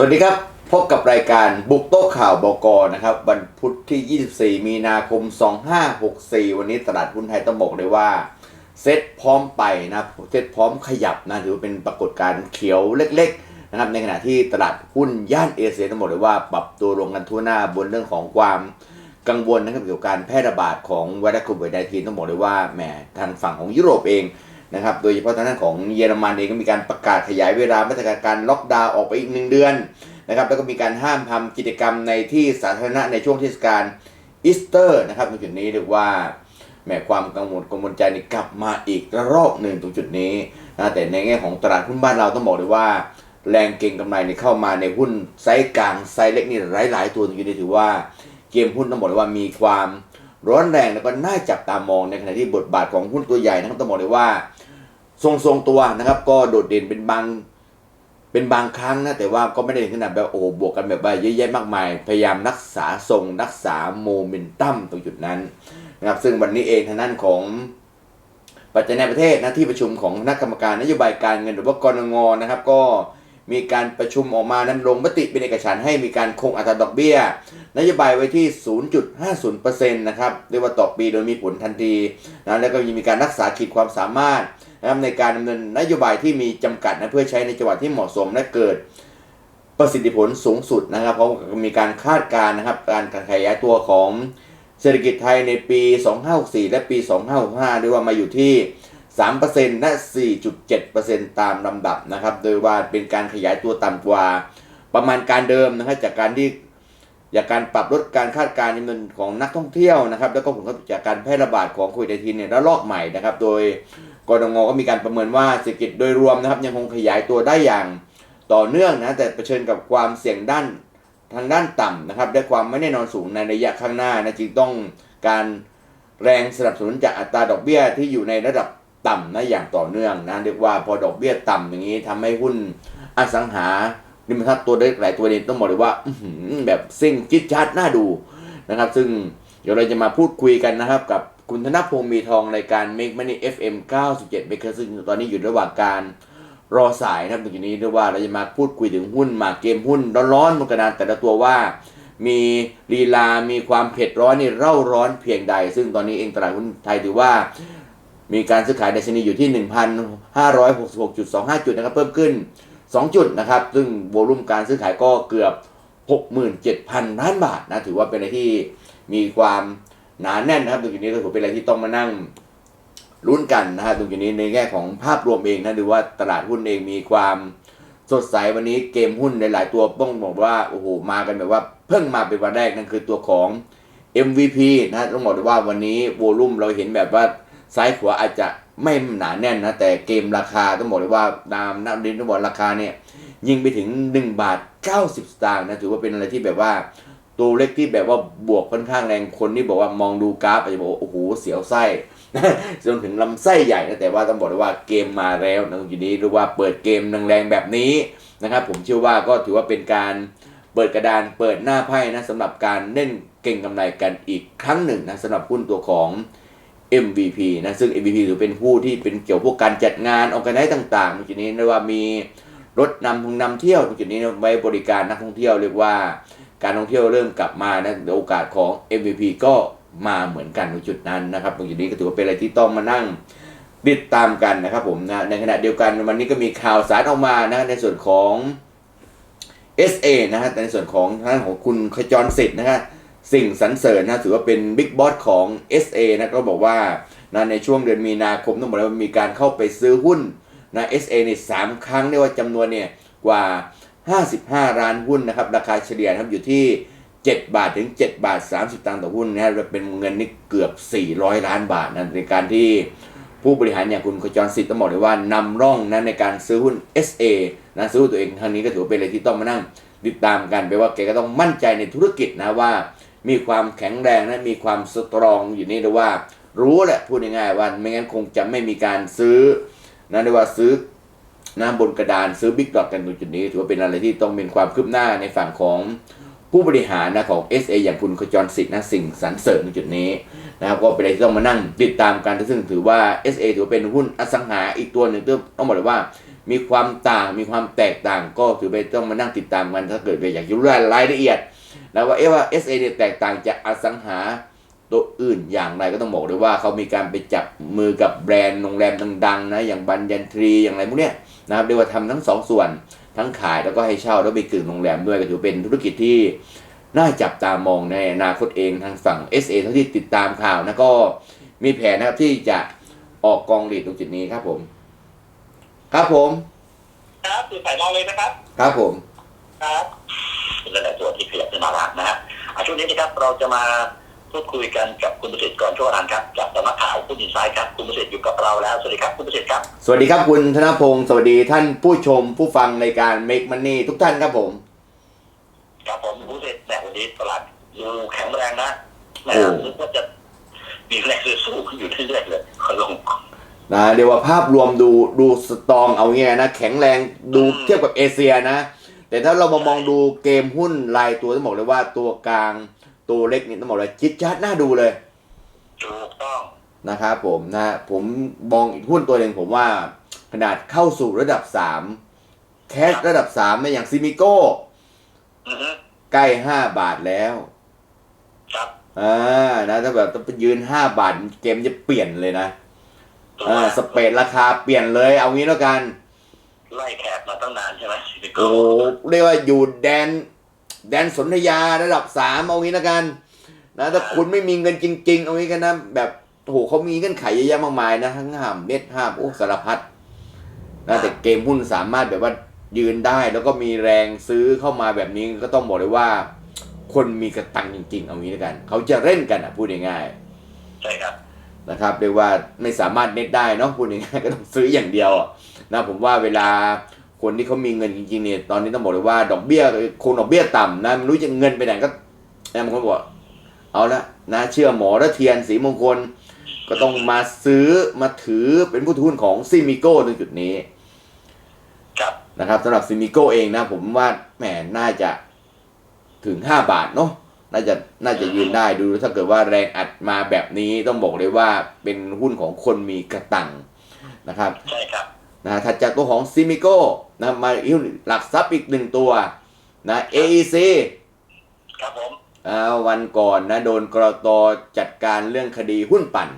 สวัสดีครับ พบกับรายการบุกโต๊ะข่าวบกนะครับ วันพุธที่ 24 มีนาคม 2564 วันนี้ตลาดหุ้นไทยต้องบอกเลยว่า เซ็ตพร้อมไปนะเซ็ตพร้อมขยับนะถือว่าเป็นปรากฏการณ์เขียวเล็กๆนะครับในขณะที่ตลาดหุ้นย่านเอเชียต้องบอกเลยว่าปรับตัวลงกันทั่วหน้าบนเรื่องของความกังวลนะครับเกี่ยวกับการแพร่ระบาดของไวรัสโควิด -19 ต้องบอกเลยว่าแหมทางฝั่งของยุโรปเอง นะครับ โดยเฉพาะทางด้านของเยอรมันเองก็มีการประกาศขยายเวลามาตรการการล็อกดาวน์ออกไปอีกหนึ่งเดือนนะครับ แล้วก็มีการห้ามทำกิจกรรมในที่สาธารณะในช่วงเทศกาลอีสเตอร์นะครับตรงจุดนี้เรียกว่าแหมความกังวลกังวลใจนี่กลับมาอีกระลอกหนึ่งตรงจุดนี้นะแต่ในแง่ของตลาดหุ้นบ้านเราต้องบอกเลยว่า แรงเก็งกำไรเนี่เข้ามาในหุ้นไซส์กลางไซส์เล็กนี่หลาย ๆ ตัวตรงนี้ถือว่าเกมหุ้นต้องบอกเลยว่ามีความร้อนแรงแล้วก็น่าจับตามองในขณะที่บทบาทของหุ้นตัวใหญ่นะครับต้องบอกเลยว่า ทรงทรงตัวนะครับ ก็โดดเด่นเป็นบางเป็นบางครั้งนะแต่ว่าก็ไม่ได้ขนาดแบบโอ้บวกกันแบบว่าเยอะแยะมากมาย พยายามรักษาทรงรักษาโมเมนตัมตรงจุดนั้นนะครับซึ่งวันนี้เองทางด้านของปัจจัยในประเทศนะที่ประชุมของคณะกรรมการนโยบายการเงินหรือว่ากรงงนะครับ ก็มีการประชุมออกมานั้นลงมติเป็นเอกฉันให้มีการคงอัตราดอกเบี้ย นโยบายไว้ที่ 0.50%นะครับเรียกว่าต่อปีโดยมีผลทันทีนะแล้วก็ยังมีการรักษาขีดความสามารถ นะครับในการดำเนินนโยบายที่มีจำกัดนะเพื่อใช้ในจังหวัดที่เหมาะสมและเกิดประสิทธิผลสูงสุดนะครับ เพราะมีการคาดการณ์นะครับ การขยายตัวของเศรษฐกิจไทยในปี 2564 และปี 2565เรียกว่ามาอยู่ที่ 3%และ 4.7%ตามลำดับนะครับ โดยว่าเป็นการขยายตัวต่ำกว่าประมาณการเดิมนะครับจากการที่จากการปรับลดการคาดการณ์จำนวนของนักท่องเที่ยวนะครับ แล้วก็ผลกระทบจากการแพร่ระบาดของโควิด -19 เนี่ยระลอกใหม่นะครับ โดย กรงก็มีการประเมินว่าเศรษฐกิจโดยรวมนะครับยังคงขยายตัวได้อย่างต่อเนื่องนะแต่เผชิญกับความเสี่ยงด้านทางด้านต่ำนะครับและความไม่แน่นอนสูงในระยะข้างหน้านะจึงต้องการแรงสนับสนุนจากอัตราดอกเบี้ยที่อยู่ในระดับต่ำนะอย่างต่อเนื่องนะเรียกว่าพอดอกเบี้ยต่ำอย่างนี้ทำให้หุ้นอสังหาริมทรัพย์ตัวเล็กหลายตัวนี้ต้องบอกเลยว่าแบบซิ่งจิตชัดน่าดูนะครับ ซึ่งเดี๋ยวเราจะมาพูดคุยกันนะครับกับ คุณธนพงศ์มีทองรายการ Make Money FM 97เบเกอร์ซึ่งตอนนี้อยู่ระหว่างการรอสายนะครับตรงนี้เรียกว่าเราจะมาพูดคุยถึงหุ้นมาเกมหุ้นร้อนๆบนกระดานแต่ละตัวว่า มีลีลา มีความเผ็ดร้อนนี่เร่าร้อนเพียงใด ซึ่งตอนนี้เองตลาดหุ้นไทยถือว่า มีการซื้อขายดัชนีอยู่ที่ 1,566.25 จุดนะครับเพิ่มขึ้น 2 จุดนะครับ ซึ่งโวลุ่มการซื้อขายก็เกือบ 67,000 ล้านบาทนะถือว่าเป็นอะไรที่มีความ หนาแน่นนะครับตรงจุดนี้ก็ถือเป็นอะไรที่ต้องมานั่งลุ้นกันนะฮะตรงจุดนี้ในแง่ของภาพรวมเองนะดูว่าตลาดหุ้นเองมีความสดใสวันนี้เกมหุ้นหลาย ๆ ตัวต้องบอกว่าโอ้โหมากันแบบว่าเพิ่งมาเป็นวันแรกนั่นคือตัวของ MVP นะต้องบอกเลยว่าวันนี้โวลุ่มเราเห็นแบบว่าซ้ายขวาอาจจะไม่หนาแน่นนะแต่เกมราคาต้องบอกเลยว่าตามนักดินต้องบอกราคาเนี่ยยิงไปถึง 1 บาท 90 สตางค์นะถือว่าเป็นอะไรที่แบบว่า ตัวเล็กที่แบบว่าบวกค่อนข้างแรงคนที่บอกว่ามองดูกราฟอาจจะบอกโอ้โหเสียวไส้จนถึงลำไส้ใหญ่นะแต่ว่าต้องบอกเลยว่าเกมมาแล้วนะตรงจุดนี้หรือว่าเปิดเกมแรงๆแบบนี้นะครับ ผมเชื่อว่าก็ถือว่าเป็นการเปิดกระดานเปิดหน้าไพ่นะสำหรับการเล่นเก่งกำไรกันอีกครั้งหนึ่งนะสำหรับหุ้นตัวของ MVP นะซึ่ง MVP ถือเป็นผู้ที่เป็นเกี่ยวพวกการจัดงานออกกันได้ต่างๆตรงจุดนี้เรียกว่ามีรถนำทงนำเที่ยวตรงจุดนี้ไว้บริการนักท่องเที่ยวเรียกว่า การท่องเที่ยวเริ่มกลับมานะโอกาสของ MVP ก็มาเหมือนกันในจุดนั้นนะครับตรงจุดนี้ก็ถือว่าเป็นอะไรที่ต้องมานั่งติดตามกันนะครับผมนะในขณะเดียวกันวันนี้ก็มีข่าวสารออกมานะในส่วนของ SA นะฮะในส่วนของทางด้านของคุณขจรสิทธิ์นะฮะสิ่งสรรเสริญนะถือว่าเป็นบิ๊กบอสของ SA นะก็บอกว่านะในช่วงเดือนมีนาคมต้องบอกเลยว่ามีการเข้าไปซื้อหุ้นนะ SA นี่สามครั้งเรียกว่าจำนวนเนี่ยกว่า 55 ล้านหุ้นนะครับ ราคาเฉลี่ยนะครับอยู่ที่ 7 บาทถึง 7 บาท 30 ตังค์ต่อหุ้นนะฮะเป็นเงินนี่เกือบ 400 ล้านบาทนะในการที่ผู้บริหารอย่างคุณขจรสิทธิ์ต้องบอกเลยว่านำร่องนะในการซื้อหุ้น SA นะซื้อหุ้นตัวเองครั้งนี้ก็ถือเป็นอะไรที่ต้องมานั่งติดตามกันไปว่าแกก็ต้องมั่นใจในธุรกิจนะว่า มีความแข็งแรงนะมีความสตรองอยู่นี่หรือว่า รู้แหละพูดง่ายๆว่าไม่งั้นคงจะไม่มีการซื้อนะเรียว่าซื้อ นะบนกระดานซื้อบิ๊กดอทกันตรงจุดนี้ ถือว่าเป็นอะไรที่ต้องเป็นความคืบหน้าในฝั่งของผู้บริหารนะของ SA อย่างคุณขจรสิทธิ์นะสิ่งสรรเสริญตรงจุดนี้นะครับก็เป็นอะไรที่ต้องมานั่งติดตามกันซึ่งถือว่า SA ถือว่าเป็นหุ้นอสังหาอีกตัวหนึ่งที่ต้องบอกเลยว่า มีความต่างมีความแตกต่าง ก็ถือไปต้องมานั่งติดตามกันถ้าเกิดไปอยากรู้รายละเอียดนะว่าเอ๊ะว่า SA เนี่ยแตกต่างจากอสังหา ตัวอื่นอย่างไรก็ต้องบอกเลยว่าเขามีการไปจับมือกับแบรนด์โรงแรมดังๆนะอย่างบันยันทรีอย่างไรพวกเนี้ยนะครับเรียกว่าทำทั้งสองส่วนทั้งขายแล้วก็ให้เช่าแล้วไปกึ่งโรงแรมด้วยก็ถือเป็นธุรกิจที่น่าจับตามองในอนาคตเองทางฝั่ง SA เท่าที่ติดตามข่าวนะก็มีแผนนะครับที่จะออกกองหลีดตรงจุดนี้ครับผม ครับผมครับคือสายรอเลยนะครับ ครับผม ครับเป็นหลายๆตัวที่ขยับขึ้นมาแล้วนะฮะอะช่วงนี้นะครับเราจะมา พูดคุยกันกับคุณประสิทธิ์ก่อนชั่วนันครับจากสำนักข่าวคุณอินไซด์ครับคุณประสิทธิ์อยู่กับเราแล้วสวัสดีครับคุณประสิทธิ์ครับสวัสดีครับคุณธนพงศ์สวัสดีท่านผู้ชมผู้ฟังในการ Make Money ทุกท่านครับผมครับผมคุณประสิทธิ์แหมวันนี้ตลาดดูแข็งแรงนะแหมโอ้นึกว่าจะมีแรงสู้ขึ้นอยู่เรื่อยๆเลยขอลงนะเรียกว่าภาพรวมดูดูสตรองเอางี้นะแข็งแรงดูเทียบกับเอเชียนะ แต่ถ้าเรามามองดูเกมหุ้นรายตัวต้องบอกเลยว่าตัวกลาง ตัวเล็กนี่ต้องบอกเลยจิตจัดน่าดูเลยถูกต้องนะครับผมนะผมมองอีกหุ้นตัวหนึ่งผมว่า ขนาดเข้าสู่ระดับ3แคชระดับ3เนี่ยอย่างซิมิโก้อือฮึใกล้5บาทแล้วครับอ่านะถ้าแบบต้องไปยืน5บาทเกมจะเปลี่ยนเลยนะถูกอ่าไหมสเปดราคาเปลี่ยนเลย เอางี้แล้วกัน ไล่แขกมาตั้งนานใช่ไหมซิลิโก้โอ้เรียกว่าอยู่แดน แดนสนธยาระดับสามเอางี้แล้วกันนะถ้าคุณไม่มีเงินจริง ๆ เอางี้กันนะแบบโอ้โหเขามีเงื่อนไขเยอะแยะมากมายนะทั้งห้ามเม็ดห้ามโอ้สารพัดนะแต่เกมหุ้นสามารถแบบว่ายืนได้แล้วก็มีแรงซื้อเข้ามาแบบนี้ก็ต้องบอกเลยว่า คนมีกระตังจริง ๆ เอางี้แล้วกัน เขาจะเล่นกันอะพูดง่ายๆใช่ครับนะครับเรียกว่าไม่สามารถเน็ตได้เนาะพูดง่ายๆก็ต้องซื้ออย่างเดียวอะนะผมว่าเวลา คนที่เขามีเงินจริงๆเนี่ยตอนนี้ต้องบอกเลยว่า ดอกเบี้ยคงดอกเบี้ยต่ำนะไม่รู้จะเงินไปไหนก็นะบางคนบอกเอาละนะเชื่อหมอระเทียนสีมงคล ก็ต้องมาซื้อมาถือเป็นผู้ถือหุ้นของซิมิโก้ตรงจุดนี้ครับนะครับสำหรับซิมิโก้เองนะ ผมว่าแหมน่าจะถึง 5 บาทเนาะน่าจะน่าจะยืนได้ดูถ้าเกิดว่าแรงอัดมาแบบนี้ต้องบอกเลยว่าเป็นหุ้นของคนมีกระตังนะครับใช่ครับนะถัดจากตัวของซิมิโก้ นะมาอีกหลักทรัพย์อีกหนึ่งตัวนะ AEC ครับผมอ่าวันก่อนนะโดนกรตจัดการเรื่องคดีหุ้นปั่น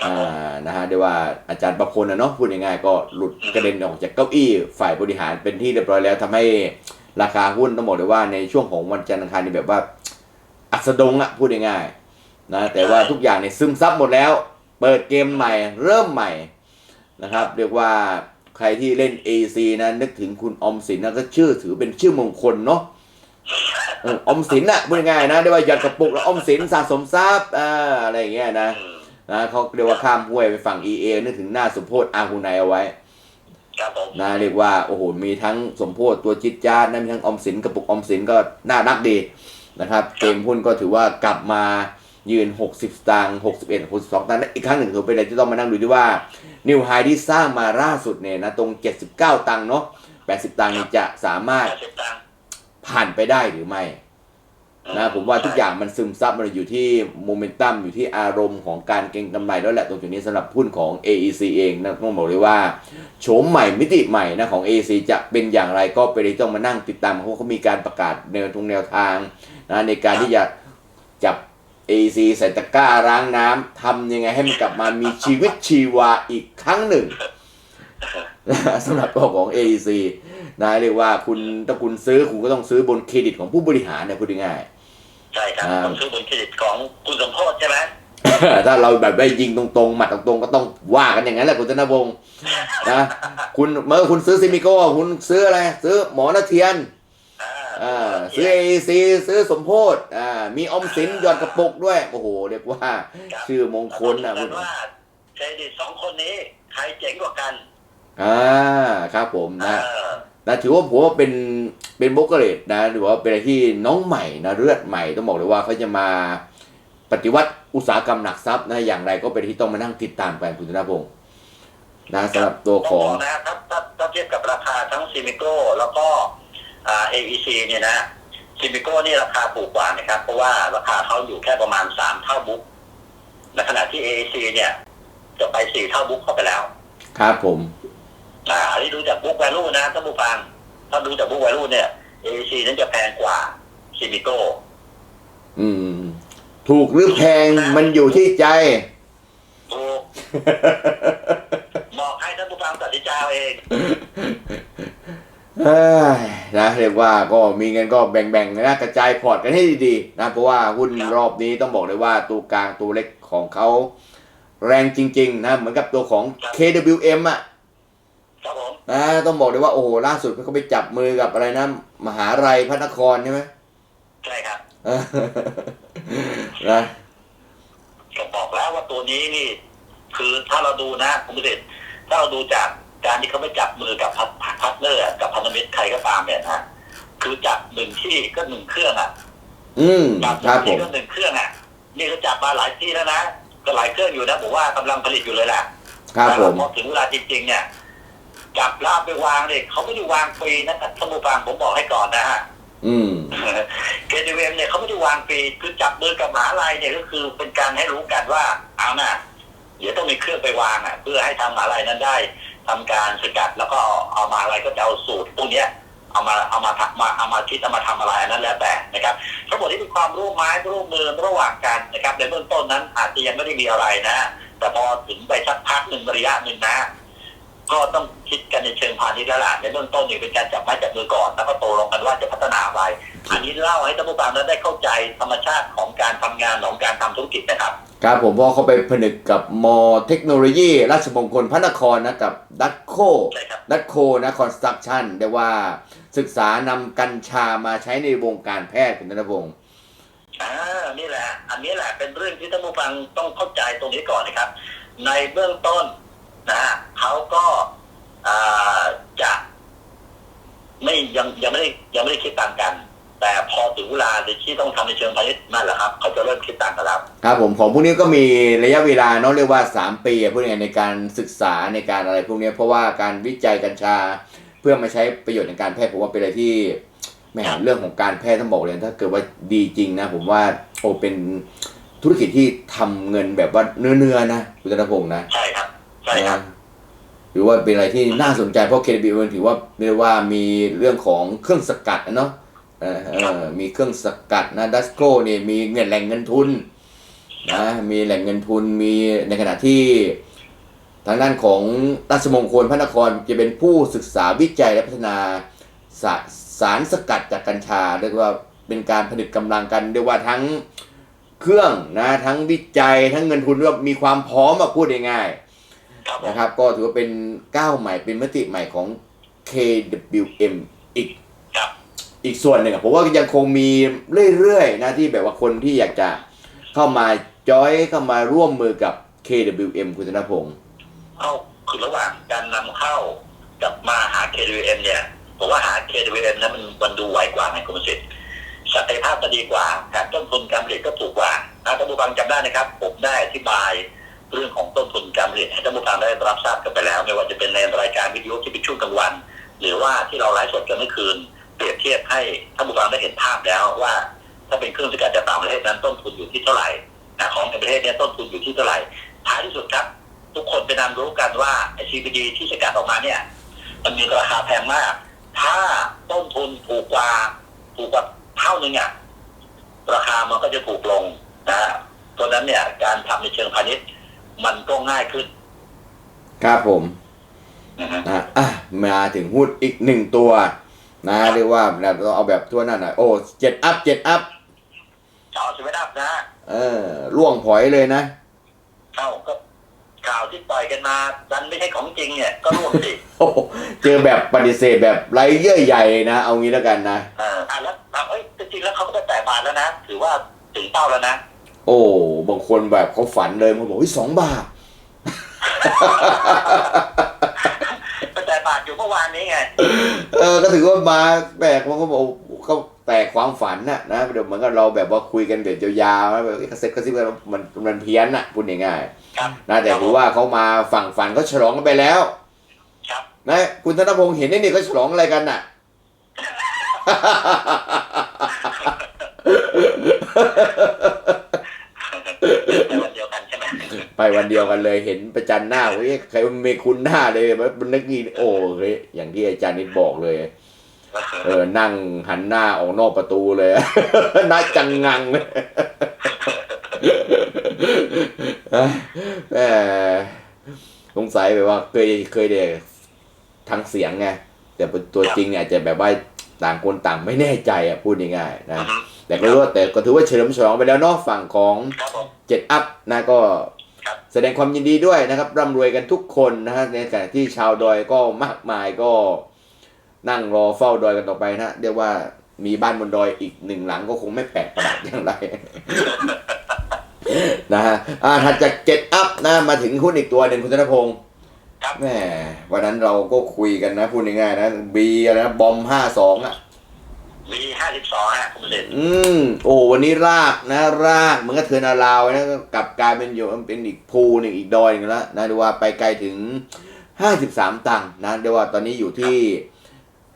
ครับอ่ผมานะฮะเรียกว่าอาจารย์ประพลนะเนาะพูดง่ายๆก็หลุดกระเด็นออกจากเก้าอี้ฝ่ายบริหารเป็นที่เรียบร้อยแล้วทำให้ราคาหุ้นต้องบอกเลยว่าในช่วงของวันจันทร์อังคารนี่แบบว่า อัสดงอะพูดง่ายๆนะแต่ว่าทุกอย่างเนี่ยซึมซับหมดแล้ว เปิดเกมใหม่เริ่มใหม่นะครับ เรียกว่า ใครที่เล่น AC นะนึกถึงคุณออมสินนะก็ชื่อถือเป็นชื่อมงคลเนาะเออออมสินอะพูดง่ายๆนะเรียกว่าหยัดกระปุกแล้วออมสินสะสมทรัพย์อ่าอะไรอย่างเงี้ยนะอืมนะเขาเรียกว่าข้ามห้วยไปฝั่ง EA นึกถึงหน้าสมโพธอาหูไนเอาไว้ครับผมนะเรียกว่าโอ้โหมีทั้งสมโพธตัวจิตจาร์นะมีทั้งออมสินกระปุกออมสินก็น่ารักดีนะครับเกมหุ้นก็ถือว่ากลับมายืน 60สตางค์61 62ตังค์และอีกครั้งหนึ่งถือเป็นอะไรที่ต้องมานั่งดูด้วยว่า นิวไฮที่สร้างมาล่าสุดเนี่ยนะตรง 79 ตังค์เนาะ80 ตังค์นี่จะสามารถแปดสิบตังค์ผ่านไปได้หรือไม่นะผมว่าทุกอย่างมันซึมซับมันอยู่ที่โมเมนตัมอยู่ที่อารมณ์ของการเก็งกำไรแล้วแหละตรงจุดนี้สำหรับหุ้นของ AEC เองนะต้องบอกเลยว่าโฉมใหม่มิติใหม่นะของ AEC จะเป็นอย่างไรก็ไปต้องมานั่งติดตามเพราะเขามีการประกาศแนวทงแนวทางนะในการที่จะจั บ AEC ใส่ตะกร้าล้างน้ำทำยังไงให้มันกลับมามีชีวิตชีวาอีกครั้งหนึ่งสำหรับตัวของ AEC นะเรียกว่าคุณถ้าคุณซื้อคุณก็ต้องซื้อบนเครดิตของผู้บริหารเนี่ยพูดง่ายๆใช่ครับอ่าต้องซื้อบนเครดิตของคุณสมโพศใช่ไหมถ้าเราแบบได้ยิงตรงๆหมัดตรงๆก็ต้องว่ากันอย่างนั้นแหละคุณธนพงศ์นะคุณเมื่อคุณซื้อซิมิโก้คุณซื้ออะไร ซื้อหมอนาเทียน อ่าอ่าซื้อเอซีซื้อสมโพธอ่ามีออมสินหยอดกระปุกด้วย โอ้โหเรียกว่าชื่อมงคลนะนะคุคุณณว่าเครดิตสองคนนี้ ใครเจ๋งกว่ากันอ่าครับผมเอนะอนะถือว่าผมว่าเป็นเป็นโบรกเกอเรตนะหรือว่าเป็นอะไรที่น้องใหม่นะเลือดใหม่ต้องบอกเลยว่าเขาจะมาปฏิวัติอุตสาหกรรมหลักทรัพย์นะอย่างไรก็เป็นที่ต้องมานั่งติดตามกันคุณธนพงศ์นะสำหรับตัวของต้บกนะถ้าถ้าถ้าเทียบกับราคาทั้งซิมิโก้แล้วก็ อ่า AEC เนี่ยนะซิมิโก้นี่ราคาถูกกว่านะครับ เพราะว่าราคาเขาอยู่แค่ประมาณสามเท่าบุ๊กในขณะที่ AEC เนี่ยจะไปสี่เท่าบุ๊กเข้าไปแล้ว ครับผมอ่าอันนี้ดูจากบุ๊กแวลูนะท่านผู้ฟัง ถ้าดูจากบุ๊กแวลูเนี่ย AAC นั้นจะแพงกว่าซิมิโก้อืม ถูกหรือแพงมันอยู่ที่ใจถูกบอกให้ท่านผู้ฟังตัดสินใจเอาเองเอ้ย นะเรียกว่าก็มีเงินก็แบ่งๆนะกระจายพอร์ตกันให้ดีๆนะเพราะว่าหุ้นครับรอบนี้ต้องบอกเลยว่าตัวกลางตัวเล็กของเขาแรงจริง ๆ นะเหมือนกับตัวของ KWM อะครับผมนะต้องบอกเลยว่าโอ้โหล่าสุดเขาไปจับมือกับอะไรนะมหาลัยพระนครใช่ไหมใช่ครับเออนะก็บอกแล้วว่าตัวนี้นี่ คือถ้าเราดูนะคุณผู้ชมถ้าเราดูจาก การที่เขาไปจับมือกับพาร์ทเนอร์อะกับพันธมิตรใครก็ตามเนี่ยนะคือจับหนึ่งที่ก็หนึ่งเครื่องอะ อืมจับครับผที่มก็หนึ่งเครื่องอะนี่ก็จับมาหลายที่แล้วนะก็หลายเครื่องอยู่นะผมว่ากำลังผลิตอยู่เลยแหละครับผมพอถึงเวลาจริง ๆ เนี่ยจับลาบไปวางเนี่ยเขาไม่ได้วางฟรีนะท่านผู้ฟังผมบอกให้ก่อนนะฮะอืมเกดเวมเนี่ยเขาไม่ได้วางฟรีคือจับมือกับมหาลัยเนี่ยก็คือเป็นการให้รู้กันว่าเอาน่ะเดี๋ยวต้องมีเครื่องไปวางอะ เพื่อให้ทางมหาลัยนั้นได้ ทำการสกัดแล้วก็เอามหาลัยก็จะเอาสูตรพวกเนี้ยเอามาเอามาทำมาเอามาคิดเอามาทำอะไรนั้นแล้วแต่นะครับทั้งหมดที่เป็นความร่วมไม้ร่วมมือระหว่างกันนะครับในเบื้องต้นนั้นอาจจะยังไม่ได้มีอะไรนะ แต่พอถึงไปสักพักหนึ่งระยะหนึ่งนะ ก็ต้องคิดกันในเชิงพาณิชย์แล้วล่ะในเบื้องต้นนี่เป็นการจับไม้จับมือก่อนแล้วก็โตลงกันว่าจะพัฒนาอะไร อันนี้เล่าให้ท่านผู้ฟังนั้นได้เข้าใจธรรมชาติของการทำงานของการทำธุรกิจนะครับครับผมเพราะเขาไปผนึกกับมอเทคโนโลยี ราชมงคลพระนครนะกับดัตโคใช่ครับดัตโคนะคอนสตรักชั่นเรียกว่าศึกษานำกัญชามาใช้ในวงการแพทย์คุณธนพงศ์อ่านี่แหละ อันนี้แหละเป็นเรื่องที่ท่านผู้ฟังต้องเข้าใจตรงนี้ก่อนนะครับ ในเบื้องต้นนะฮะเขาก็อ่าจะไม่ยังยังไม่ได้ยังไม่ได้คิดต่างกัน แต่พอถึงเวลาที่ต้องทำในเชิงพาณิชย์นั่นแหละครับเขาจะเริ่มคิดต่างกันแล้วครับผมของพวกนี้ก็มีระยะเวลาเนาะเรียกว่า 3 ปีอะพูดง่ายๆในการศึกษาในการอะไรพวกนี้เพราะว่าการวิจัยกัญชา เพื่อมาใช้ประโยชน์ในการแพทย์ผมว่าเป็นอะไรที่แหมเรื่องของการแพทย์ต้องบอกเลยถ้าเกิดว่าดีจริงนะ ผมว่าโอ้เป็นธุรกิจที่ทำเงินแบบว่าเนื้อๆนะคุณธนพงศ์นะใช่ครับใช่ครับหรือว่าเป็นอะไรที่น่าสนใจเพราะ KDB มันถือว่าเรียกว่ามีเรื่องของเครื่องสกัดนะเนาะเออเออ มีเครื่องสกัดนะดัสโก้เนี่ยมีเงินแหล่งเงินทุนนะมีแหล่งเงินทุนมีในขณะที่ทางด้านของราชมงคลพระนครจะเป็นผู้ศึกษาวิจัยและพัฒนาสาสารสกัดจากกัญชาเรียกว่าเป็นการผนึกกำลังกันเรียกว่าทั้งเครื่องนะทั้งวิจัยทั้งเงินทุนว่ามีความพร้อมมาพูดง่ายๆครับผมนะครับ ก็ถือว่าเป็นก้าวใหม่เป็นมติใหม่ของ KWM อีกครับ อีกส่วนหนึ่งผมว่ายังคงมีเรื่อยๆนะที่แบบว่าคนที่อยากจะเข้ามาจอยเข้ามาร่วมมือกับ KWM คุณธนพงศ์เอาคือระหว่างการนำเข้ากับมาหา KWM เนี่ยผมว่าหา KWM นั้นมันมันดูไวกว่าไงคุณประสิทธิ์ศักยภาพก็ดีกว่าแถมต้นทุนการผลิตก็ถูกกว่านะท่านผู้ฟังจำได้นะครับ ผมได้อธิบายเรื่องของต้นทุนการผลิตให้ท่านผู้ฟังได้รับทราบกันไปแล้ว ไม่ว่าจะเป็นในรายการวิดีโอที่เป็นช่วงกลางวัน หรือว่าที่เราไลฟ์สดกันเมื่อคืน เปรียบเทียบให้ท่านผู้ฟังได้เห็นภาพแล้วว่า ถ้าเป็นเครื่องสกัดจากต่างประเทศนั้นต้นทุนอยู่ที่เท่าไหร่นะของในประเทศเนี้ต้นทุนอยู่ที่เท่าไหร่ท้ายที่สุดครับ ทุกคนไปนำรู้กันว่าไอ CBD ที่สกัดออกมาเนี่ยมันมีราคาแพงมาก ถ้าต้นทุนถูกกว่าถูกกว่าเท่านึงอะราคามันก็จะถูกลงนะฮะเพราะฉะนั้นเนี่ยการทำในเชิงพาณิชย์ มันก็ง่ายขึ้น ครับผมนะฮะนะอะมาถึงหุ้นอีกหนึ่งตัว นะเรียกว่าเราเอาแบบทั่วหน้าหน่อยโอ้เจ็ดอัพเจ็ดอัพข่าวสวีดับนะเออล่วงผอยเลยนะเข้าก็ข่าวที่ปล่อยกันมาดันไม่ใช่ของจริงเนี่ยก็ร่วมสิโอ้โหเจอแบบปฏิเสธแบบไร้เยื่อใยนะเอางี้แล้วกันนะเอ่าอะแล้วอะเอ้ยจริงๆแล้วเขาก็ไปแตะบาทแล้วนะถือว่าถึงเป้าแล้วนะโอ้บางคนแบบเขาฝันเลยเขาบอกเฮ้ยสองบาท ไปแตะบาทอยู่เมื่อวานนี้ไง เออก็ถือว่ามาแปลกเขาก็บอกเขาแตกความฝันน่ะนะเดี๋ยวเหมือนกับเราแบบว่าคุยกันแบบยาวๆนะแบบกระเซ็กกระซิบกันมันมันเพี้ยนน่ะพูดง่ายครับๆนะแต่ถือว่าเขามาฝั่งฝันเขาฉลองกันไปแล้วครับ นะคุณธนพงศ์เห็นนี่นี่เขาฉลองอะไรกันน่ะ แต่วันเดียวกันใช่ ไหมไปวันเดียวกันเลยเห็นประจันหน้าเฮ้ยใครมันไม่คุ้นหน้าเลยมันนึกนี่โอ้เฮ้ยอย่างที่อาจารย์นิดบอกเลย เออนั่งหันหน้าออกนอกประตูเลยหน้าจังงังเลยแหมสงสัยแบบว่าเคยเคยเด็กทางเสียงไงแต่เป็นตัวจริงเนี่ยอาจจะแบบว่าต่างคนต่างไม่แน่ใจอะพูดง่ายๆนะแต่ก็รู้ว่าแต่ก็ถือว่าเฉลิมฉลองไปแล้วเนาะฝั่งของครับผมเจ็ดอัพนะก็ ครับแสดงความยินดีด้วยนะครับร่ำรวยกันทุกคนนะฮะในขณะที่ชาวดอยก็มากมายก็นั่งรอเฝ้าดอยกันต่อไปนะเรียกว่ามีบ้านบนดอยอีกหนึ่งหลังก็คงไม่แปลกประหลาดอย่างไรนะฮะอ่าถัดจากเจ็ดอัพนะมาถึงหุ้นอีกตัวหนึ่งคุณธนพงศ์ครับแหมวันนั้นเราก็คุยกันนะพูดง่ายๆนะบีอะไรนะบอมห้าสองอะ มีห้าสิบสองฮะคุณเด่นอืม โอ้วันนี้รากนะ รากเหมือนกับเทอร์นาลาวนะกลับกลายเป็นอยู่เป็นอีกภูหนึ่งอีกดอยหนึงแล้วนะเรียกว่าไปไกลถึงห้าสิบสามตังค์นะเรียกว่าตอนนี้อยู่ที่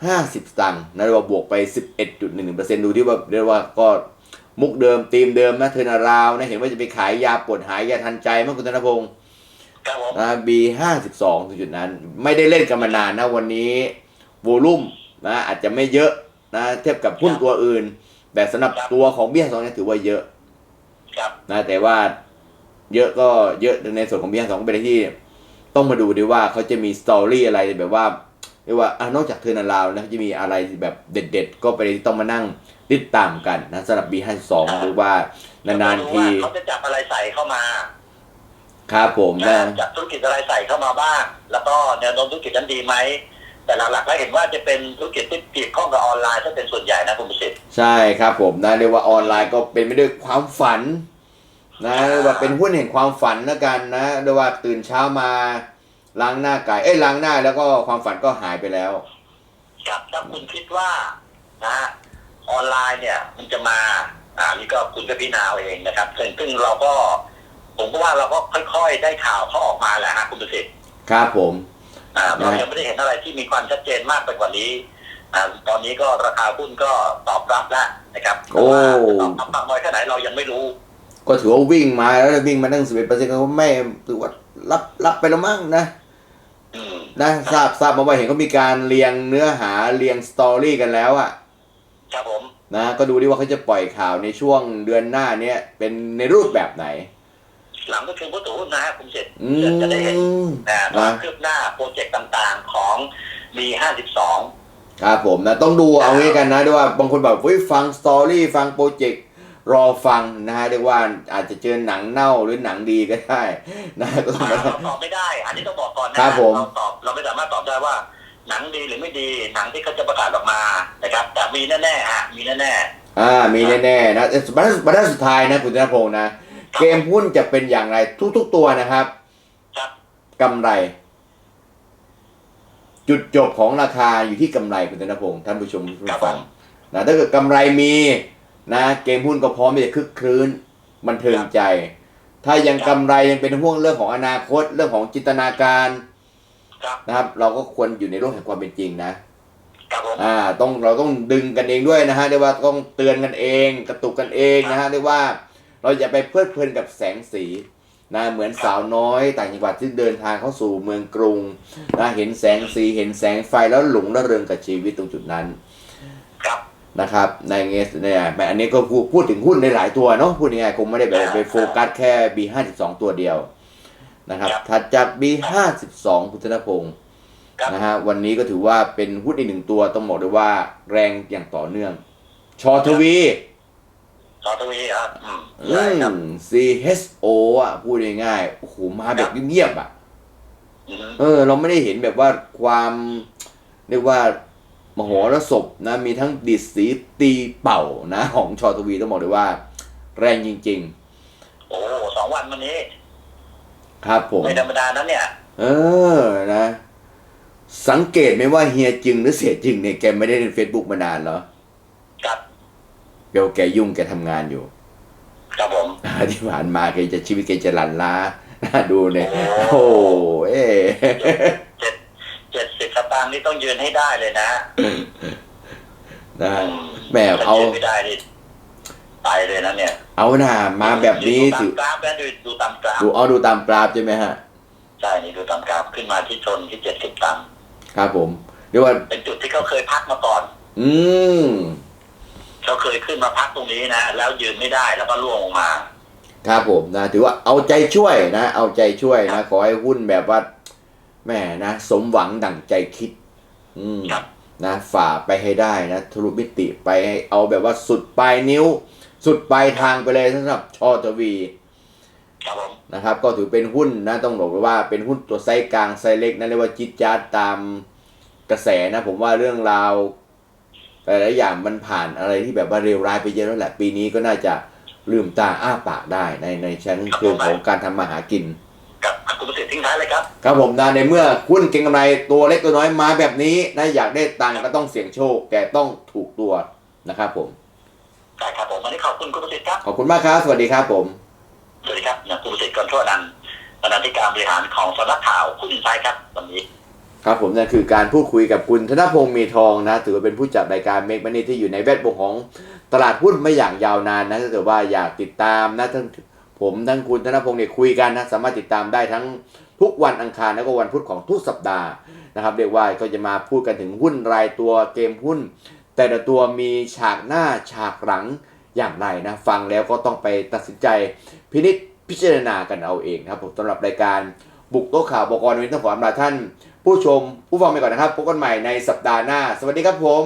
ห้าสิบตังค์นะเรียกว่าบวกไปสิบเอ็ดจุดหนึ่งเปอร์เซ็นต์ดูที่ว่าเรียกว่าก็มุกเดิมธีมเดิมนะเทอร์นาราวนะเห็นว่าจะไปขายยาปวดหายยาทันใจมั้งคุณธนพงศ์ครับผมนะบีห้าสิบสองจุดนั้น ไม่ได้เล่นกันมานานนะวันนี้ โวลุ่มนะอาจจะไม่เยอะ นะเทียบกับหุ้นตัวอื่น แต่สำหรับตัวของเบี้ยสองเนี่ยถือว่าเยอะครับนะแต่ว่าเยอะก็เยอะในส่วนของเบี้ยสองก็เป็นอะไรที่ ต้องมาดูดีว่าเขาจะมีสตอรี่อะไรแบบว่าเรียกว่าอะนอกจากเทอร์นาลาวนะจะมีอะไรแบบเด็ด ๆ ก็ไปต้องมานั่งติดตามกันนะสำหรับ B52 หรือว่านานๆทีว่าเขาจะจับอะไรใส่เข้ามาครับผมนะจับธุรกิจอะไรใส่เข้ามาบ้าง แล้วก็แนวโน้มธุรกิจนั้นดีไหม แต่หลักๆแล้วเห็นว่าจะเป็นธุรกิจที่เกี่ยวข้องกับออนไลน์ถ้าเป็นส่วนใหญ่นะคุณประสิทธิ์ใช่ครับผมนะเรียกว่าออนไลน์ก็เป็นไปด้วยความฝันนะเรียกว่าเป็นหุ้นแห่งความฝันนะกันนะเรียกว่าตื่นเช้ามาล้างหน้ากายเอ้ยล้างหน้าแล้วก็ความฝันก็หายไปแล้วกับถ้าคุณคิดว่านะออนไลน์เนี่ยมันจะมา อ่านี่ก็คุณก็พิจารณาเอาเองนะครับซึ่งซึ่งเราก็ ผมก็ว่าเราก็ค่อยๆได้ข่าวเขาออกมาแหละฮะคุณประสิทธิ์ครับผมอ่า เรายังไม่ได้เห็นอะไรที่มีความชัดเจนมากไปกว่านี้อ่าตอนนี้ก็ราคาหุ้นก็ตอบรับแล้วนะครับแต่ว่าจะตอบรับมากน้อยแค่ไหนเรายังไม่รู้ ก็ถือว่าวิ่งมาแล้ววิ่งมาตั้งสิบเอ็ดเปอร์เซ็นต์ก็ไม่ถือว่ารับรับไปแล้วมั้งนะอืมนะทราบทราบมาว่าเห็นเขามีการเรียงเนื้อหาเรียงสตอรี่กันแล้วอะครับผมนะก็ดูดิว่าเขาจะปล่อยข่าวในช่วงเดือนหน้าเนี้ยเป็นในรูปแบบไหน หลังก็คือผู้ถือหุ้นนะฮะคุณเสร็จอืจะได้เห็นมอ่าควานะมคืบหน้าโปรเจกต์ต่างๆของ B52 ครับผมนะต้องดูเอางี้กันนะด้วยว่าบางคนแบบเฮ้ยฟังสตอรี่ฟังโปรเจกต์รอฟังนะฮะเรียกว่าอาจจะเจอหนังเน่าหรือหนังดีก็ได้นะก็ต้องเรามาตอบไม่ได้ อันนี้ต้องบอกก่อนนะครับผม เราตอบเราไม่สามารถตอบได้ว่า หนังดีหรือไม่ดี หนังที่เขาจะประกาศออกมานะครับ แต่มีแน่ๆฮะมีแน่อ่ามีแน่ๆนะแต่บรรทัดบรรทัดสุดท้ายนะคุณธนพงศ์นะ เกมหุ้นจะเป็นอย่างไร ทุก ๆ ตัวนะครับๆครับกำไร จุดจบของราคาอยู่ที่กำไรคุณธนพงศ์ท่านผู้ชมผู้ฟังนะถ้าเกิดกำไรมีนะเกมหุ้นก็พร้อมที่จะคึกครื้นบันเทิงใจ ถ้ายังกำไรยังเป็นห่วงเรื่องของอนาคตเรื่องของจินตนาการครับนะครับ เราก็ควรอยู่ในโลกแห่งความเป็นจริงนะครับผมอ่าต้องเราต้องดึงกันเองด้วยนะฮะเรียกว่าต้องเตือนกันเอง กระตุกกันเองนะฮะเรียกว่า เราอย่าไปเพลิดเพลินกับแสงสีนะเหมือนสาวน้อยต่างจังหวัดที่เดินทางเข้าสู่เมืองกรุงนะเห็นแสงสีเห็นแสงไฟแล้วหลงระเริงกับชีวิตตรงจุดนั้นครับนะครับในเงสเนี่ยแม่อันนี้ก็พูดพูดถึงหุ้นในหลายตัวเนาะพูดง่ายๆคงไม่ได้แบบไปโฟกัสแค่ B52 ตัวเดียวนะครับถัดจาก B52 คุณธนพงศ์ครับนะฮะวันนี้ก็ถือว่าเป็นหุ้นอีกหนึ่งตัวต้องบอกด้วยว่าแรงอย่างต่อเนื่องชอทวี สอทวีครับ อืมอืใช่ครับม CHO อะ พูดง่ายๆโอ้โหมาแบบเงียบๆอะ อืมเออ เราไม่ได้เห็นแบบว่าความเรียกว่ามโหรสพนะมีทั้งดิดสีตีเป่านะ ของชอทวีต้องบอกเลยว่า แรงจริง โอ้สองวันวันนี้ ๆ ครับผม ไม่ธรรมดานะเนี่ย เออนะ สังเกตไหมว่าเฮียจึงหรือเสียจึงเนี่ยแกไม่ได้เล่นเฟซบุ๊กมานานเหรอกับ เดี๋ยวแกยุ่งแกทำงานอยู่ ครับผมที่ผ่านมาแกจะชีวิตแกจะหลันล้าน่าดูเนี่ยโอ้โอ้โหเอ๊เจ็ดเจ็ดสิบสตางค์นี่ต้องยืนให้ได้เลยนะนะอืมแหมเอาถ้ยืนไม่ได้นี่ตไปเลยนะเนี่ย เอาหน่ามาแบบนี้ดูสิตามกราฟแล้วดูดูตามกราฟดูเอาดูตามกราฟใช่ไหมฮะใช่นี่ดูตามกราฟขึ้นมาที่ชนที่เจ็ดสิบตังค์ครับผมเรียกว่าเป็นจุดที่เขาเคยพักมาก่อน อืม เขาเคยขึ้นมาพักตรงนี้นะแล้วยืนไม่ได้แล้วก็ร่วงลงมา ครับผมนะถือว่าเอาใจช่วยนะ เอาใจช่วยนะขอให้หุ้นแบบว่าแหม่นะสมหวังดั่งใจคิด อืมครับ นะฝ่าไปให้ได้นะทะลุมิติไปให้เอาแบบว่าสุดปลายนิ้ว สุดปลายทางไปเลยสำหรับชอทวี ครับผมนะครับก็ถือเป็นหุ้นนะต้องบอกเลยว่าเป็นหุ้นตัวไซส์กลางไซส์เล็กนะเรียกว่าจิตจาร์ตามกระแสนะผมว่าเรื่องราว หลายๆอย่างมันผ่านอะไรที่แบบว่าเร็วร้ายไปเยอะแล้วแหละ ปีนี้ก็น่าจะลืมตาอ้าปากได้ในในชั้นเรื่องของการทำมาหากิน กับคุณประสิทธิ์ทิ้งท้ายเลยครับ ครับผมนะในเมื่อหุ้นเก็งกำไรตัวเล็กตัวน้อยมาแบบนี้นะอยากได้ตังค์ก็ต้องเสี่ยงโชค แต่ต้องถูกตัวนะครับผมได้ครับผมวันนี้ขอบคุณคุณประสิทธิ์ครับ ขอบคุณมากครับ สวัสดีครับผม สวัสดีครับเนี่ยคุณประสิทธิ์กรทั่วนันท์บรรณาธิการบริหารของสำนักข่าวคุณอินไซด์ครับวันนี้ ครับผมนั่นคือการพูดคุยกับคุณธนพงศ์มีทองนะถือว่าเป็นผู้จัดรายการเมกมันนี่ที่อยู่ในแวดวงของตลาดหุ้นมาอย่างยาวนานนะถ้าเกิดว่าอยากติดตามนะทั้งผมทั้งคุณธนพงศ์เนี่ยคุยกันนะสามารถติดตามได้ทั้งทุกวันอังคารและก็วันพุธของทุกสัปดาห์นะครับเรียกว่าก็จะมาพูดกันถึงหุ้นรายตัวเกมหุ้น แต่ละตัวมีฉากหน้าฉากหลังอย่างไรนะฟังแล้วก็ต้องไปตัดสินใจพินิจพิจารณากันเอาเองนะครับผมสำหรับรายการบุกโต๊ะข่าวบกรวันนี้ต้องขออำลาท่าน ผู้ชมผู้ฟังไปก่อนนะครับพบกันใหม่ในสัปดาห์หน้า สวัสดีครับผม